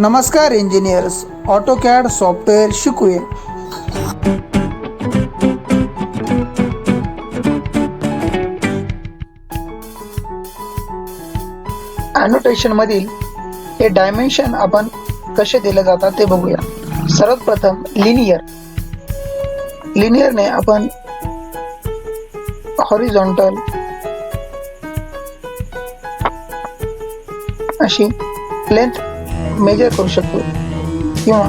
नमस्कार engineers AutoCAD software शिकूया. ॲनोटेशनमधील मधील हे डायमेन्शन आपण कसे दिले जातात ते बघूया. सर्वात प्रथम लिनियर लिनियरने आपण हॉरिझॉन्टल अशी लेंथ मेजर करू शकतो. किंवा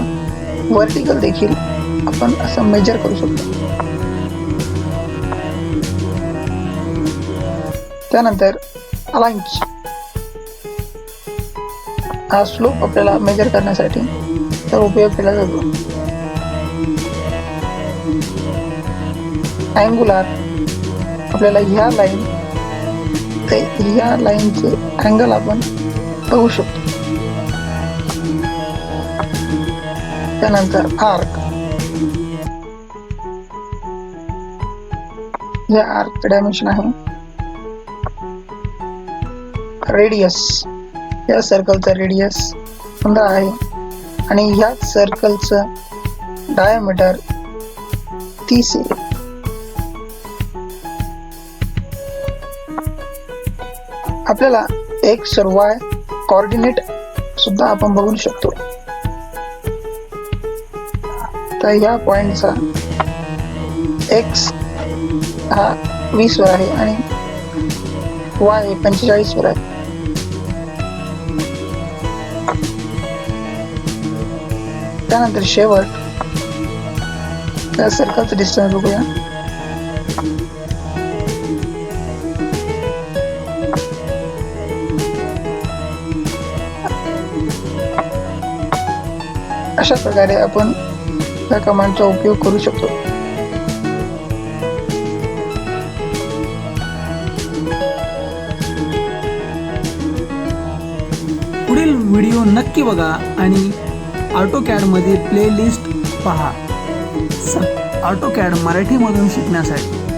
वर्टिकल देखील आपण असं मेजर करू शकतो. त्यानंतर अलाइन्स. हा स्लोप आपल्याला मेजर करण्यासाठी तर उपयोग केला जातो. अँगुलार आपल्याला ह्या लाईन ते ह्या लाईनचे अँगल आपण बघू शकतो. त्यानंतर आर्क. या आर्क डायमेन्शन आहे. रेडियस या सर्कलचा रेडियस पंधरा आहे. आणि या सर्कलचं डायमीटर तीस आहे. आपल्याला एक्स वाय कॉर्डिनेट सुद्धा आपण बघू शकतो. तर या पॉईंटचा एक्स हा वीस वर आहे आणि वाय पंचेचाळीस वर आहे त्यानंतर शेवट त्या सर्कलचं डिस्टन्स बघूया अशा प्रकारे आपण या कमांडचा उपयोग करू शकतो. पुढील व्हिडिओ नक्की बघा आणि ऑटोकॅडमध्ये प्लेलिस्ट पहा. स ऑटोकॅड मराठीमधून शिकण्यासाठी.